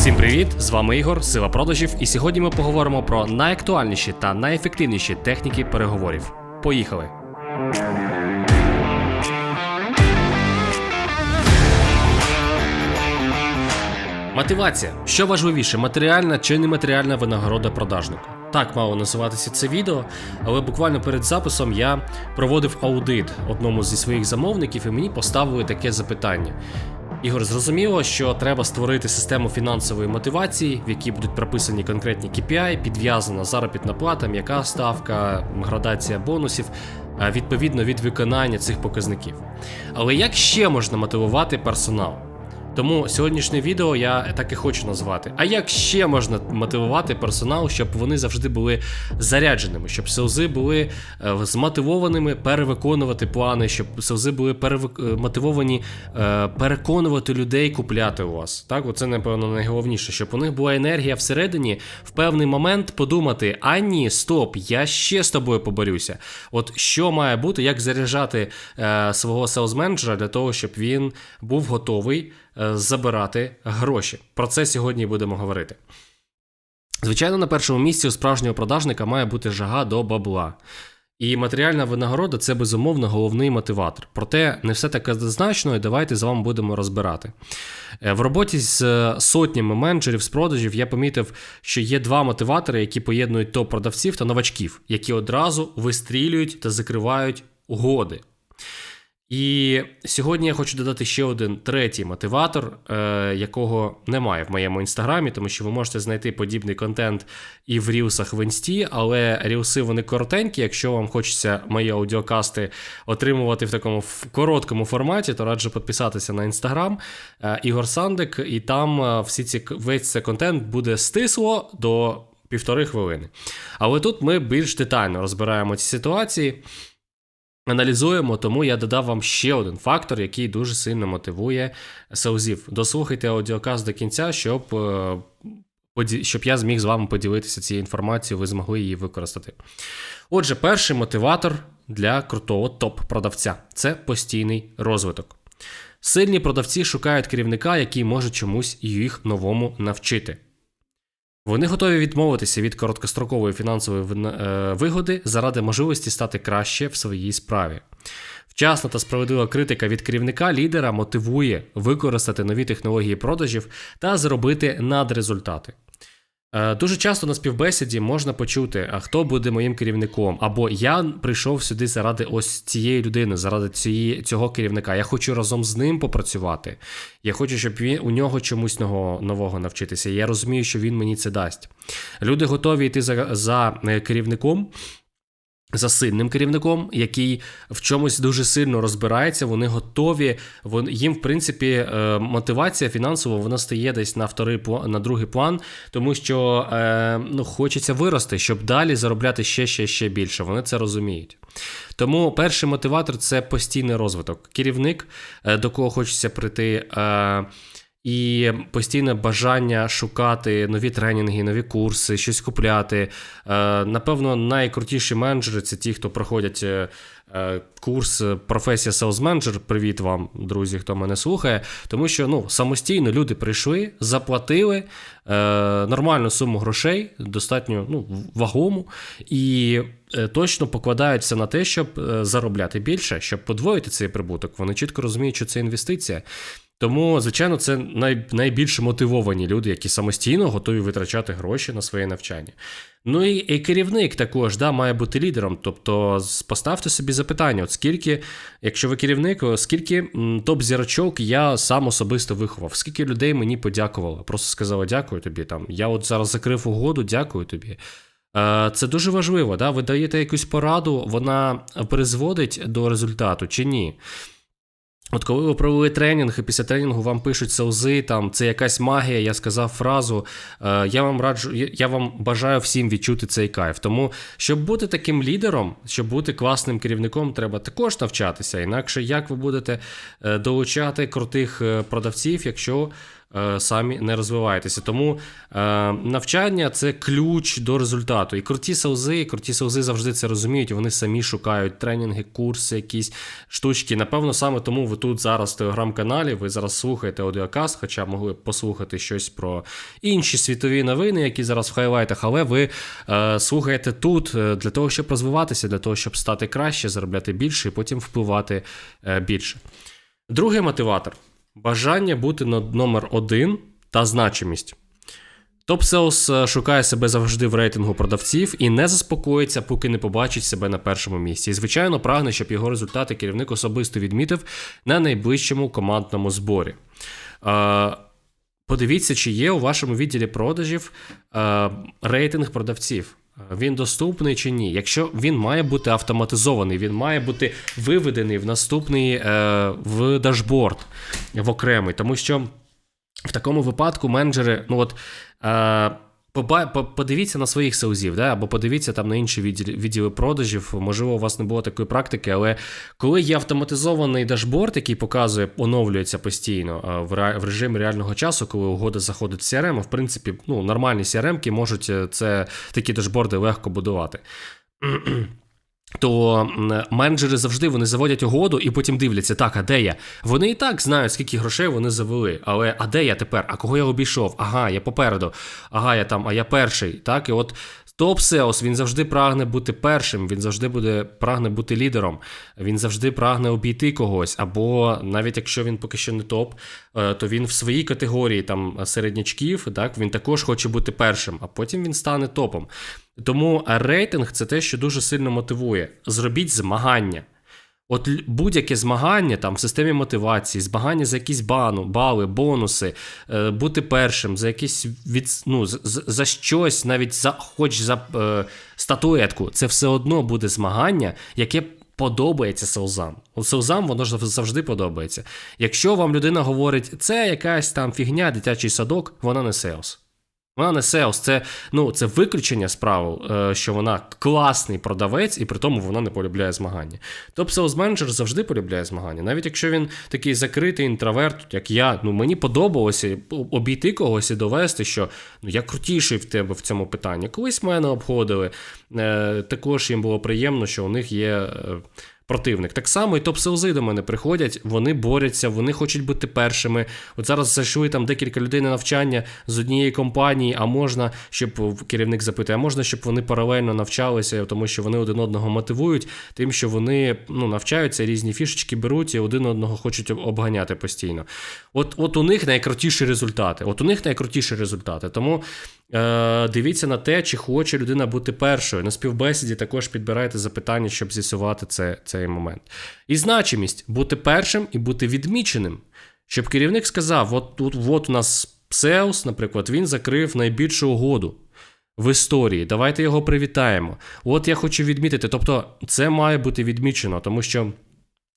Всім привіт! З вами Ігор, Сила продажів, і сьогодні ми поговоримо про найактуальніші та найефективніші техніки переговорів. Поїхали! Мотивація. Що важливіше, матеріальна чи нематеріальна винагорода продажника? Так мало називатися це відео, але буквально перед записом я проводив аудит одному зі своїх замовників, і мені поставили таке запитання. Ігор, зрозуміло, що треба створити систему фінансової мотивації, в якій будуть прописані конкретні KPI, підв'язана заробітна плата, м'яка ставка, градація бонусів, відповідно від виконання цих показників. Але як ще можна мотивувати персонал? Тому сьогоднішнє відео я так і хочу назвати. А як ще можна мотивувати персонал, щоб вони завжди були зарядженими, щоб селзи були е, змотивованими перевиконувати плани, щоб селзи були перевик... е, е, переконувати людей купляти у вас. Так, оце напевно найголовніше, щоб у них була енергія всередині в певний момент подумати: а ні, стоп, я ще з тобою поборюся. От що має бути, як заряджати свого селс-менеджера для того, щоб він був готовий забирати гроші. Про це сьогодні будемо говорити. Звичайно, на першому місці у справжнього продажника має бути жага до бабла. І матеріальна винагорода це безумовно головний мотиватор. Проте не все так однозначно, і давайте з вами будемо розбирати. Е, В роботі з е, сотнями менеджерів з продажів я помітив, що є два мотиватори, які поєднують топ-продавців та новачків, які одразу вистрілюють та закривають угоди. І сьогодні я хочу додати ще один третій мотиватор, е, якого немає в моєму інстаграмі, тому що ви можете знайти подібний контент і в рілсах в інсті, але рілси вони коротенькі. Якщо вам хочеться мої аудіокасти отримувати в такому короткому форматі, то раджу підписатися на інстаграм е, Ігор Сандик, і там е, всі ці весь цей контент буде стисло до півтори хвилини. Але тут ми більш детально розбираємо ці ситуації аналізуємо, тому я додав вам ще один фактор, який дуже сильно мотивує селзів. Дослухайте аудіокаст до кінця, щоб, е, щоб я зміг з вами поділитися цією інформацією, ви змогли її використати. Отже, перший мотиватор для крутого топ-продавця це постійний розвиток. Сильні продавці шукають керівника, який може чомусь їх новому навчити. Вони готові відмовитися від короткострокової фінансової е, вигоди заради можливості стати краще в своїй справі. Вчасна та справедлива критика від керівника лідера мотивує використати нові технології продажів та зробити надрезультати. Е, Дуже часто на співбесіді можна почути, а хто буде моїм керівником, або я прийшов сюди заради ось цієї людини, заради цієї, цього керівника. Я хочу разом з ним попрацювати. Я хочу, щоб він у нього чомусь нового, навчитися. Я розумію, що він мені це дасть. Люди готові йти за, за е, керівником. За сильним керівником, який в чомусь дуже сильно розбирається, вони готові. Вон, їм, в принципі, е, мотивація фінансова вона стає десь на вторий на другий план, тому що е, ну, хочеться вирости, щоб далі заробляти ще, ще, ще більше. Вони це розуміють. Тому перший мотиватор це постійний розвиток. Керівник, е, до кого хочеться прийти. І постійне бажання шукати нові тренінги, нові курси, щось купляти. Е, Напевно, найкрутіші менеджери це ті, хто проходять е, е, курс професія Manager. Привіт вам, друзі, хто мене слухає. Тому що ну, самостійно люди прийшли, заплатили нормальну суму грошей, достатньо ну, вагому, і точно покладаються на те, щоб заробляти більше, щоб подвоїти цей прибуток. Вони чітко розуміють, що це інвестиція. Тому, звичайно, це най, найбільш мотивовані люди, які самостійно готові витрачати гроші на своє навчання. Ну і, і керівник також да, має бути лідером. Тобто поставте собі запитання: от скільки, якщо ви керівник, скільки топ-зірочок я сам особисто виховав, скільки людей мені подякувало, просто сказали дякую тобі. Там я от зараз закрив угоду, дякую тобі. Е, Це дуже важливо. Да? Ви даєте якусь пораду, вона призводить до результату чи ні? От коли ви провели тренінг, і після тренінгу вам пишуть селзи, там це якась магія, я сказав фразу. Е, я вам раджу, я вам бажаю всім відчути цей кайф. Тому, щоб бути таким лідером, щоб бути класним керівником, треба також навчатися. Інакше як ви будете е, долучати крутих е, продавців, якщо самі не розвиваєтеся. Тому е, навчання це ключ до результату. І круті селзи, круті селзи завжди це розуміють. Вони самі шукають тренінги, курси, якісь штучки. Напевно, саме тому ви тут зараз в телеграм-каналі, ви зараз слухаєте аудіокаст, хоча могли б послухати щось про інші світові новини, які зараз в хайлайтах, але ви е, слухаєте тут е, для того, щоб розвиватися, для того, щоб стати краще, заробляти більше і потім впливати е, більше. Другий мотиватор бажання бути номер один та значимість. Топ Sales шукає себе завжди в рейтингу продавців і не заспокоїться, поки не побачить себе на першому місці. І, звичайно, прагне, щоб його результати керівник особисто відмітив на найближчому командному зборі. Е, Подивіться, чи є у вашому відділі продажів е, рейтинг продавців. Е, Він доступний чи ні? Якщо він має бути автоматизований, він має бути виведений в наступний е, в дашборд в окремий, тому що в такому випадку менеджери, ну от. Подивіться на своїх селзів, да? або подивіться там на інші відділи, продажів. Можливо, у вас не було такої практики, але коли є автоматизований дашборд, який показує, оновлюється постійно в режимі реального часу, коли угода заходить в CRM, в принципі, ну, нормальні CRM-ки можуть е, це такі дашборди легко будувати. То менеджери завжди вони заводять угоду і потім дивляться, так, а де я? Вони і так знають, скільки грошей вони завели. Але а де я тепер? А кого я обійшов? Ага, я попереду. Ага, я там, а я перший. Так, і от топ Сеос він завжди прагне бути першим, він завжди буде прагне бути лідером, він завжди прагне обійти когось. Або навіть якщо він поки що не топ, е, то він в своїй категорії там середнячків, так, він також хоче бути першим, а потім він стане топом. Тому рейтинг це те, що дуже сильно мотивує. Зробіть змагання. От будь-яке змагання там в системі мотивації, змагання за якісь бану, бали, бонуси, е, бути першим, за якісь від, ну, з- з- за щось, навіть за хоч за е, статуетку, це все одно буде змагання, яке подобається селзам. У селзам воно ж завжди подобається. Якщо вам людина говорить, це якась там фігня, дитячий садок, вона не селс. Вона не селс, це, ну, це виключення з правил, е, що вона класний продавець, і при тому вона не полюбляє змагання. Топ селс менеджер завжди полюбляє змагання. Навіть якщо він такий закритий інтроверт, як я, ну мені подобалося обійти когось і довести, що ну, я крутіший в тебе в цьому питанні. Колись мене обходили. Е, також їм було приємно, що у них є. Противник. Так само і топ-селзи до мене приходять, вони борються, вони хочуть бути першими. От зараз зайшли там декілька людей на навчання з однієї компанії, а можна, щоб керівник запитує, а можна, щоб вони паралельно навчалися, тому що вони один одного мотивують, тим, що вони ну, навчаються, різні фішечки беруть і один одного хочуть обганяти постійно. От, от у них найкрутіші результати. От у них найкрутіші результати. Тому дивіться на те, чи хоче людина бути першою. На співбесіді також підбирайте запитання, щоб з'ясувати це, цей момент. І значимість бути першим і бути відміченим. Щоб керівник сказав: от тут от у нас Сеус, наприклад, він закрив найбільшу угоду. В історії, давайте його привітаємо. От я хочу відмітити. Тобто, це має бути відмічено, тому що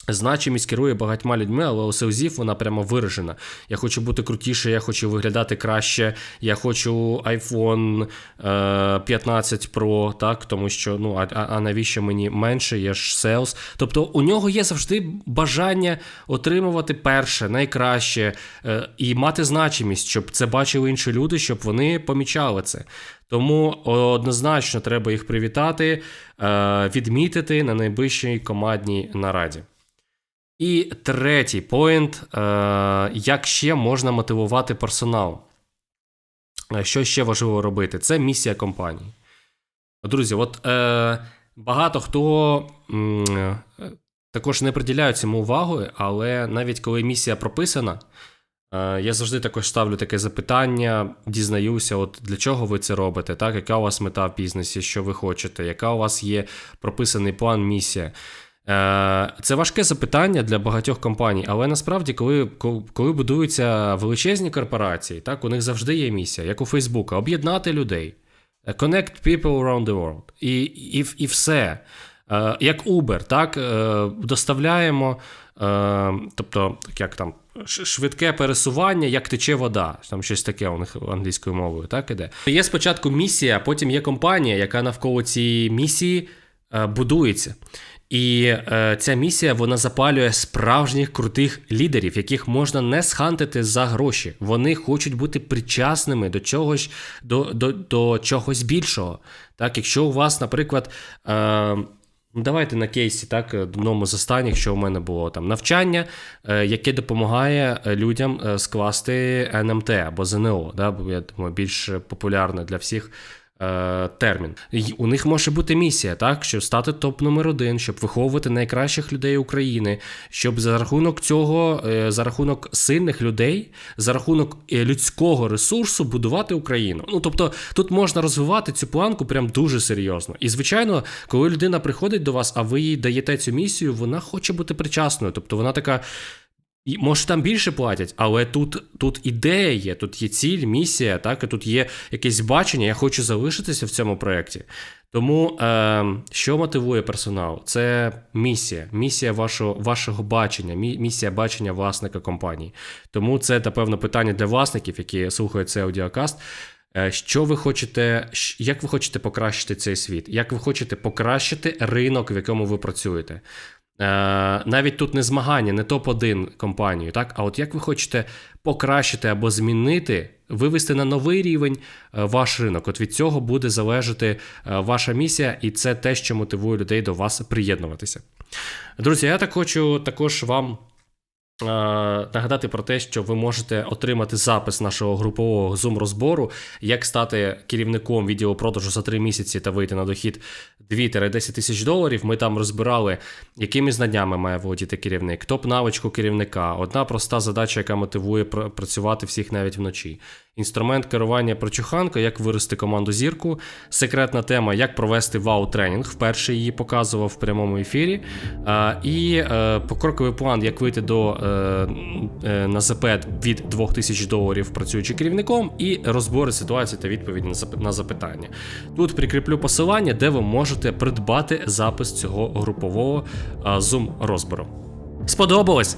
Значимість керує багатьма людьми, але у селзів вона прямо виражена. Я хочу бути крутіше, я хочу виглядати краще, я хочу iPhone е, 15 Pro, так, тому що ну, а, а навіщо мені менше, я ж селс. Тобто у нього є завжди бажання отримувати перше, найкраще е, і мати значимість, щоб це бачили інші люди, щоб вони помічали це. Тому однозначно треба їх привітати, е, відмітити на найближчій командній нараді. І третій поінт: е, як ще можна мотивувати персонал? Е, Що ще важливо робити? Це місія компанії. Друзі, от е, багато хто м, е, також не приділяє цьому увагу, але навіть коли місія прописана, е, я завжди також ставлю таке запитання, дізнаюся, от для чого ви це робите, так? яка у вас мета в бізнесі, що ви хочете, яка у вас є прописаний план, місія. Е, Це важке запитання для багатьох компаній, але насправді, коли, коли будуються величезні корпорації, так, у них завжди є місія, як у Фейсбука, об'єднати людей, connect people around the world. І, і, і все. Е, Як Uber, так, е, доставляємо, е, тобто, як там, швидке пересування, як тече вода. Там щось таке у них англійською мовою, так іде. Є спочатку місія, потім є компанія, яка навколо цієї місії е, будується. І е, ця місія вона запалює справжніх крутих лідерів, яких можна не схантити за гроші. Вони хочуть бути причасними до чогось, до, до, до чогось більшого. Так, якщо у вас, наприклад. Е, Ну, Давайте на кейсі, так, одному з останніх, що у мене було там навчання, е, яке допомагає е, людям е, скласти НМТ або ЗНО, да, я думаю, більш популярне для всіх е, термін. І у них може бути місія, так, щоб стати топ номер один, щоб виховувати найкращих людей України, щоб за рахунок цього, е, за рахунок сильних людей, за рахунок е, людського ресурсу будувати Україну. Ну тобто тут можна розвивати цю планку прям дуже серйозно. І звичайно, коли людина приходить до вас, а ви їй даєте цю місію, вона хоче бути причасною. Тобто вона така. І, може, там більше платять, але тут, тут ідея є, тут є ціль, місія, так, і тут є якесь бачення, я хочу залишитися в цьому проєкті. Тому е, що мотивує персонал? Це місія, місія вашого, вашого бачення, місія бачення власника компанії. Тому це, напевно, питання для власників, які слухають цей аудіокаст. Е, Що ви хочете, як ви хочете покращити цей світ? Як ви хочете покращити ринок, в якому ви працюєте? Е, навіть тут не змагання, не топ-1 компанію, так? А от як ви хочете покращити або змінити, вивести на новий рівень е, ваш ринок? От від цього буде залежати е, ваша місія, і це те, що мотивує людей до вас приєднуватися. Друзі, я так хочу також вам. Е, Нагадати про те, що ви можете отримати запис нашого групового Zoom розбору, як стати керівником відеопродажу за 3 місяці та вийти на дохід 2-10 тисяч доларів. Ми там розбирали, якими знаннями має володіти керівник, топ навичку керівника, одна проста задача, яка мотивує працювати всіх навіть вночі. Інструмент керування прочуханка, як вирости команду зірку, секретна тема, як провести вау-тренінг. Вперше її показував в прямому ефірі. І е, покроковий план, як вийти до е, е, на ЗП від 2000 доларів, працюючи керівником, і розбори ситуації та відповіді на запитання. Тут прикріплю посилання, де ви можете придбати запис цього групового Zoom розбору. Сподобалось?